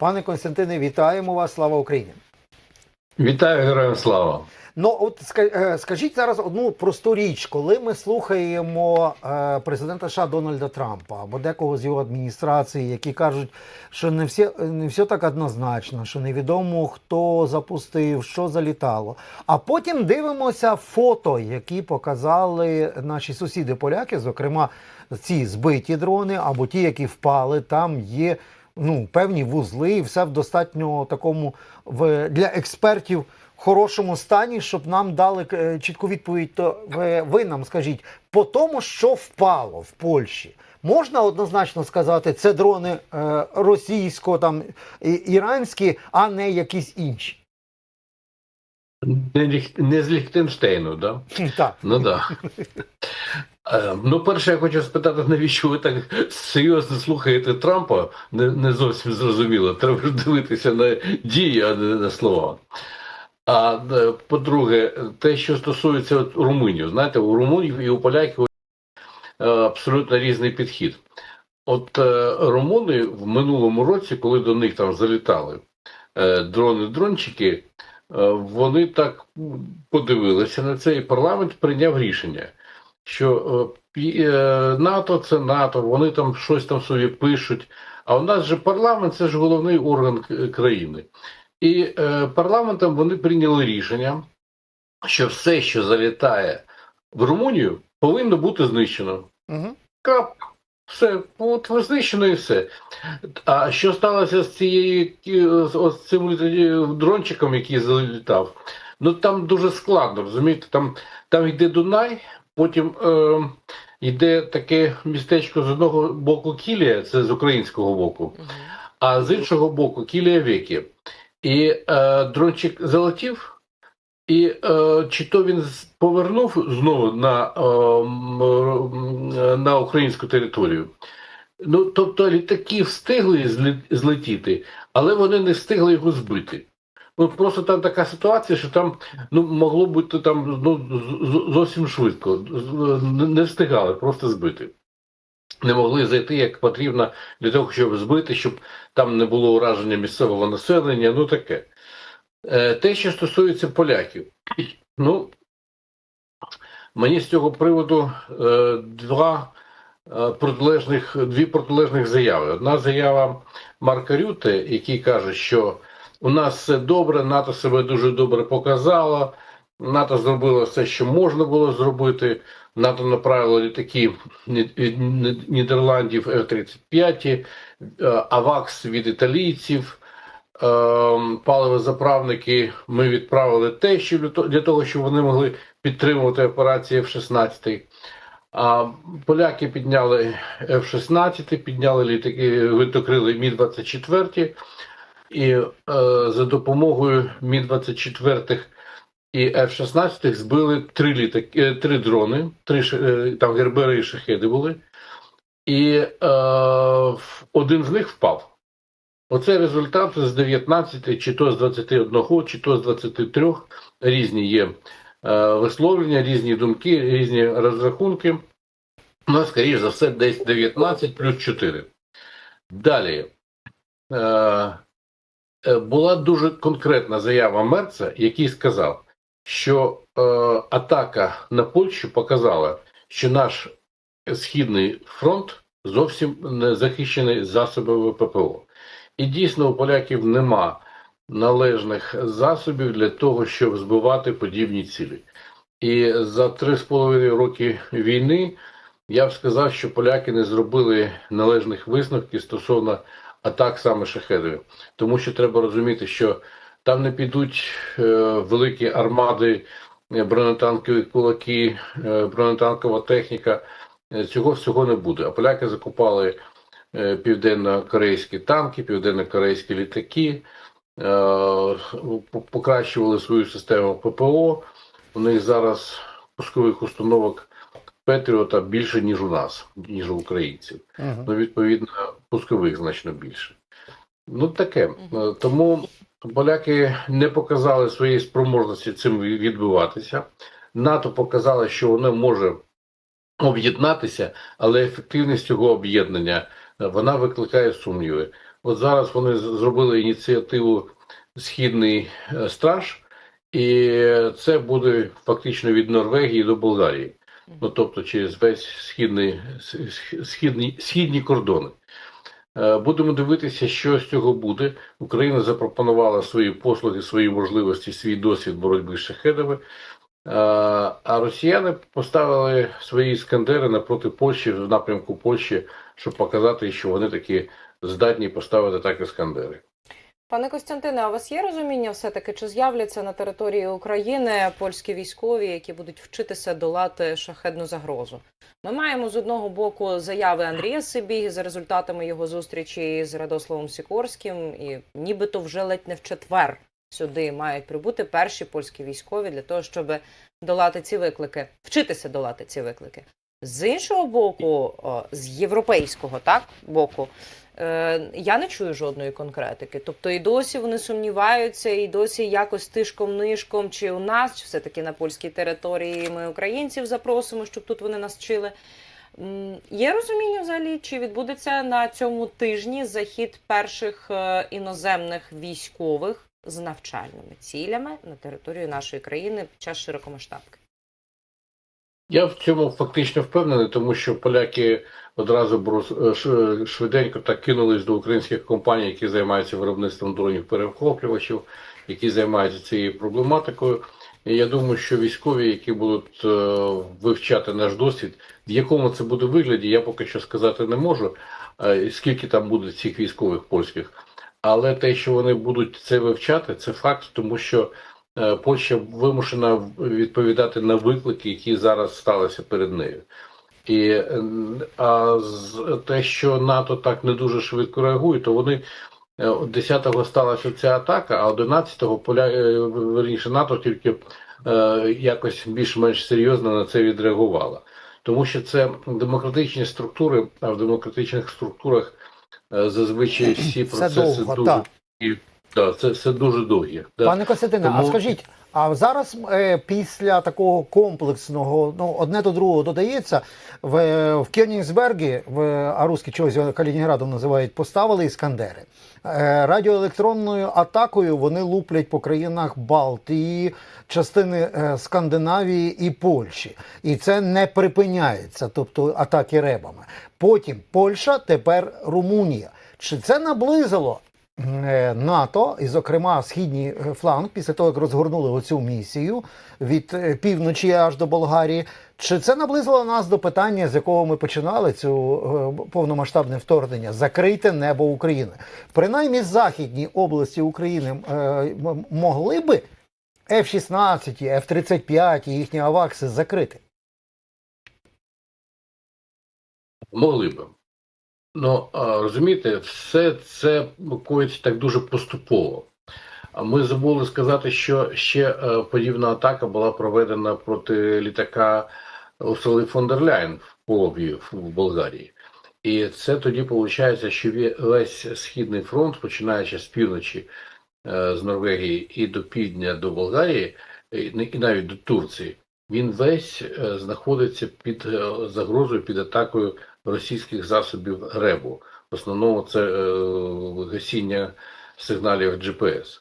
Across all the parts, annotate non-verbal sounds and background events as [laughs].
Пане Константине, вітаємо вас! Слава Україні! Вітаю героям слава! Ну от е, скажіть зараз одну просту річ, коли ми слухаємо е, президента США Дональда Трампа або декого з його адміністрації, які кажуть, що не всі не все так однозначно, що невідомо хто запустив, що залітало. А потім дивимося фото, які показали наші сусіди поляки, зокрема ці збиті дрони або ті, які впали. Там є ну певні вузли, і все в достатньо такому в для експертів хорошому стані, щоб нам дали е, чітку відповідь, то ви, ви нам скажіть по тому, що впало в Польщі. Можна однозначно сказати, це дрони е, російсько там іранські, а не якісь інші. Не, не з Ліхтенштейну, да? Так. Ну да. [laughs] Е, Ну, перше, я хочу спитати, навіщо ви так серйозно слухаєте Трампа? Не, не зовсім зрозуміло. Треба дивитися на дії, а не на слова. А е, по-друге, те, що стосується от румунів, знаєте, у румунів і у поляків е, абсолютно різний підхід. От румуни в минулому році, коли до них там залітали дрони-дрончики, вони так подивилися на це, і парламент прийняв рішення, що е, е, НАТО це НАТО, вони там щось там собі пишуть. А у нас же парламент це ж головний орган країни. І е, парламентом вони прийняли рішення, що все, що залітає в Румунію, повинно бути знищено. Угу. Крапка. Все, от знищено і все. А що сталося з цією з ось цим дрончиком, який залітав? Ну там дуже складно, розумієте? Там, там йде Дунай, потім е, йде таке містечко з одного боку Кілія, це з українського боку, а з іншого боку Кілія Векі. І е, дрончик залетів. І е, чи то він повернув знову на, е, на українську територію? Ну, тобто літаки встигли злетіти, але вони не встигли його збити. Ну, просто там така ситуація, що там ну, могло бути там ну, зовсім швидко. Не не встигали просто збити. Не могли зайти як потрібно для того, щоб збити, щоб там не було ураження місцевого населення, ну таке. Е, Те, що стосується поляків, ну мені з цього приводу е, два е, протилежних, дві протилежних заяви. Одна заява Марка Рюте, який каже, що у нас все добре, НАТО себе дуже добре показало, НАТО зробило все, що можна було зробити. НАТО направило літаки Ні- Нідерландів F-35, е, АВАКС від італійців. Ем, паливозаправники ми відправили те, що для того, щоб вони могли підтримувати операції F-16. А поляки підняли F-16, підняли літаки, витокрили Мі-24, і е, за допомогою Мі-24 і F-16 збили три літаки, е, три дрони, три е, там гербери і шахеди були, і е, один з них впав. Оце результат з 19, чи то з 21, чи то з 23. Різні є е, висловлення, різні думки, різні розрахунки. Ну, скоріш за все, десь 19 плюс 4. Далі. Е, була дуже конкретна заява Мерца, який сказав, що е, атака на Польщу показала, що наш східний фронт зовсім не захищений засобами ППО. І дійсно у поляків нема належних засобів для того, щоб збивати подібні цілі. І за три з половиною роки війни я б сказав, що поляки не зробили належних висновків стосовно атак саме шахедою. Тому що треба розуміти, що там не підуть е, великі армади, е, бронетанкові кулаки, е, бронетанкова техніка. Е, Цього всього не буде. А поляки закупали е, південно-корейські танки, південно-корейські літаки, е, покращували свою систему ППО. У них зараз пускових установок Петріота більше, ніж у нас, ніж у українців. Угу. Ну, відповідно, пускових значно більше. Ну, таке. Е, Тому поляки не показали своєї спроможності цим відбуватися. НАТО показало, що воно може об'єднатися, але ефективність цього об'єднання е, вона викликає сумніви. От зараз вони зробили ініціативу Східний е, страж, і це буде фактично від Норвегії до Болгарії. Ну тобто через весь східний, східні, східні кордони. Е, Будемо дивитися, що з цього буде. Україна запропонувала свої послуги, свої можливості, свій досвід боротьби з шахедами. Е, А росіяни поставили свої іскандери напроти Польщі в напрямку Польщі, щоб показати, що вони таки здатні поставити так іскандери. Пане Костянтине, а у вас є розуміння все-таки, чи з'являться на території України польські військові, які будуть вчитися долати шахедну загрозу? Ми маємо з одного боку заяви Андрія Сибіги за результатами його зустрічі з Радославом Сікорським, і нібито вже ледь не в четвер сюди мають прибути перші польські військові для того, щоб долати ці виклики, вчитися долати ці виклики. З іншого боку, з європейського так боку, я не чую жодної конкретики. Тобто і досі вони сумніваються, і досі якось тишком нишком, чи у нас, чи все-таки на польській території ми українців запросимо, щоб тут вони нас вчили. Є розуміння взагалі, чи відбудеться на цьому тижні захід перших е, іноземних військових з навчальними цілями на територію нашої країни під час широкомасштабки? Я в цьому фактично впевнений, тому що поляки одразу брус- швиденько так кинулись до українських компаній, які займаються виробництвом дронів перехоплювачів, які займаються цією проблематикою. І я думаю, що військові, які будуть е, вивчати наш досвід, в якому це буде вигляді, я поки що сказати не можу, е, скільки там буде цих військових польських. Але те, що вони будуть це вивчати, це факт, тому що е, Польща вимушена відповідати на виклики, які зараз сталися перед нею. І е, а те, що НАТО так не дуже швидко реагує, то вони е, 10-го сталася ця атака, а 11-го поля е, верніше НАТО тільки е, якось більш-менш серйозно на це відреагувало. Тому що це демократичні структури, а в демократичних структурах е, зазвичай всі процеси довго, дуже так. Да, це, це дуже довгі. Пане Костянтине, а скажіть, а зараз е, після такого комплексного, ну одне до другого додається, в, в Кёнігсбергі, в а русські чогось Калінінградом називають, поставили іскандери. Е, радіоелектронною атакою вони луплять по країнах Балтії, частини е, Скандинавії і Польщі. І це не припиняється, тобто атаки ребами. Потім Польща, тепер Румунія. Чи це наблизило НАТО, і, зокрема, східній е, фланг, після того, як розгорнули оцю місію від е, півночі аж до Болгарії. Чи це наблизило нас до питання, з якого ми починали цю е, повномасштабне вторгнення? Закрийте небо України. Принаймні, західні області України е, могли би F-16, F-35 і їхні авакси закрити. Могли би. Ну, розумієте, все це коїться так дуже поступово. Ми забули сказати, що ще е, подібна атака була проведена проти літака Урсули фон дер в Полоб'ї в Болгарії. І це тоді виходить, що весь східний фронт, починаючи з півночі е, з Норвегії і до півдня до Болгарії, і навіть до Турції, він весь е, знаходиться під загрозою, під атакою російських засобів РЕБу. В основному це е, гасіння сигналів GPS.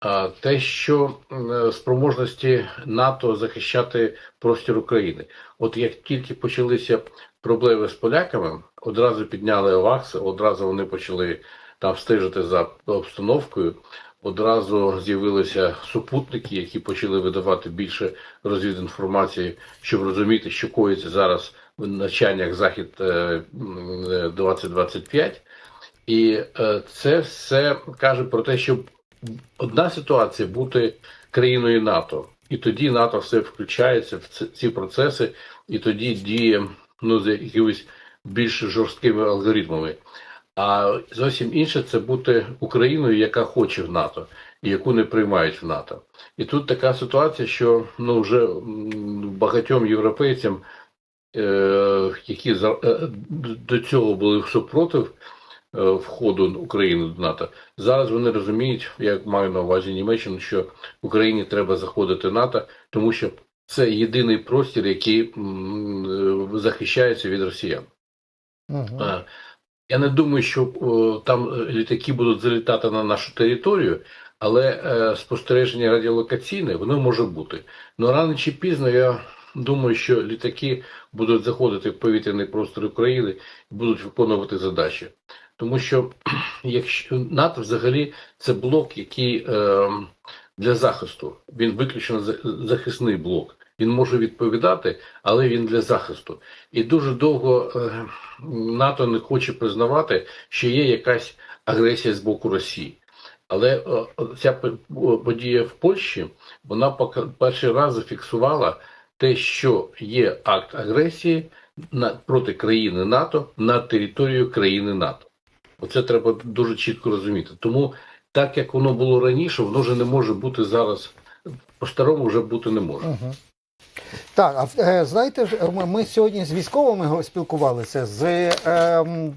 А те, що е, спроможності НАТО захищати простір України, от як тільки почалися проблеми з поляками, одразу підняли ОВАКС, одразу вони почали там стежити за обстановкою. Одразу з'явилися супутники, які почали видавати більше розвідінформації, щоб розуміти, що коїться зараз в навчаннях Захід е, м, е, 2025. І е, це все каже про те, що одна ситуація бути країною НАТО, і тоді НАТО все включається в ці- процеси, і тоді діє ну, за якимись більш жорсткими алгоритмами. А зовсім інше це бути Україною, яка хоче в НАТО і яку не приймають в НАТО. І тут така ситуація, що ну вже багатьом європейцям, е, які за- е, до цього були супротив е, входу України до НАТО, зараз вони розуміють, я маю на увазі Німеччину, що Україні треба заходити в НАТО, тому що це єдиний простір, який е, захищається від росіян. Угу. Е, Я не думаю, що о, там е, літаки будуть залітати на нашу територію, але е, спостереження радіолокаційне воно може бути. Ну рано чи пізно я думаю, що літаки будуть заходити в повітряний простор України і будуть виконувати задачі. Тому що [clears throat] якщо НАТО взагалі це блок, який е, для захисту, він виключно за- захисний блок. Він може відповідати, але він для захисту. І дуже довго е, НАТО не хоче признавати, що є якась агресія з боку Росії. Але е, ця подія в Польщі вона перший раз зафіксувала те, що є акт агресії на, проти країни НАТО на територію країни НАТО. Оце треба дуже чітко розуміти. Тому так як воно було раніше, воно вже не може бути зараз. По-старому вже бути не може. Угу. Так, а е, знаєте, ми, сьогодні з військовими спілкувалися з е, м,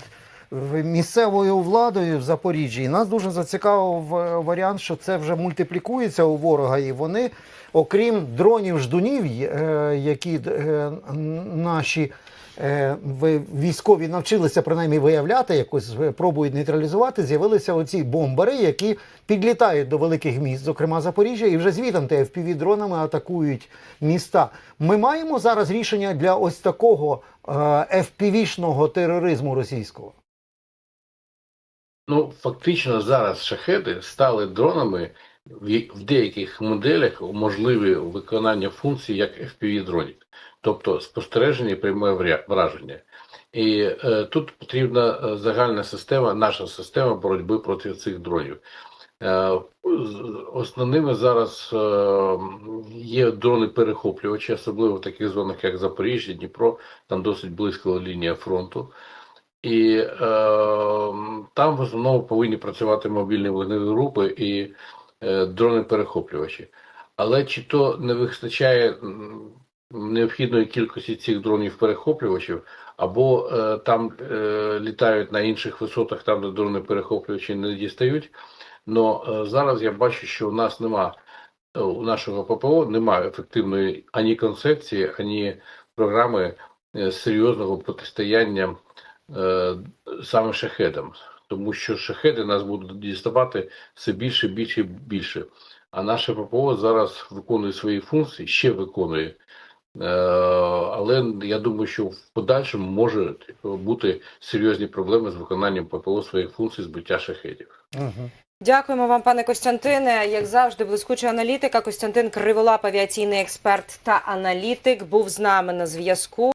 місцевою владою в Запоріжжі. І нас дуже зацікавив е, варіант, що це вже мультиплікується у ворога, і вони, окрім дронів ждунів, е, які наші. Е, Військові навчилися принаймні виявляти, якось пробують нейтралізувати. З'явилися оці бомбари, які підлітають до великих міст, зокрема Запоріжжя, і вже звітом fpv дронами атакують міста. Ми маємо зараз рішення для ось такого е, FPV-шного тероризму російського. Ну, фактично зараз шахеди стали дронами в деяких моделях можливі виконання функцій як FPV-дронів, тобто спостереження і пряме враження. І е, тут потрібна е, загальна система, наша система боротьби проти цих дронів. Е, основними зараз е, є дрони-перехоплювачі, особливо в таких зонах, як Запоріжжя, Дніпро, там досить близько лінія фронту. І е, там в основному повинні працювати мобільні вогневі групи і дрони-перехоплювачі. Але чи то не вистачає необхідної кількості цих дронів-перехоплювачів, або е, там е, літають на інших висотах, там де дрони-перехоплювачі не дістають. Но е, зараз я бачу, що у нас нема е, у нашого ППО немає ефективної ані концепції, ані програми е, серйозного протистояння е, саме шахедам, тому що шахеди нас будуть діставати все більше, більше і більше. А наше ППО зараз виконує свої функції, ще виконує. Е, Але я думаю, що в подальшому може бути серйозні проблеми з виконанням ППО своїх функцій збиття шахедів. Угу. Дякуємо вам, пане Костянтине. Як завжди, блискуча аналітика. Костянтин Криволап, авіаційний експерт та аналітик, був з нами на зв'язку.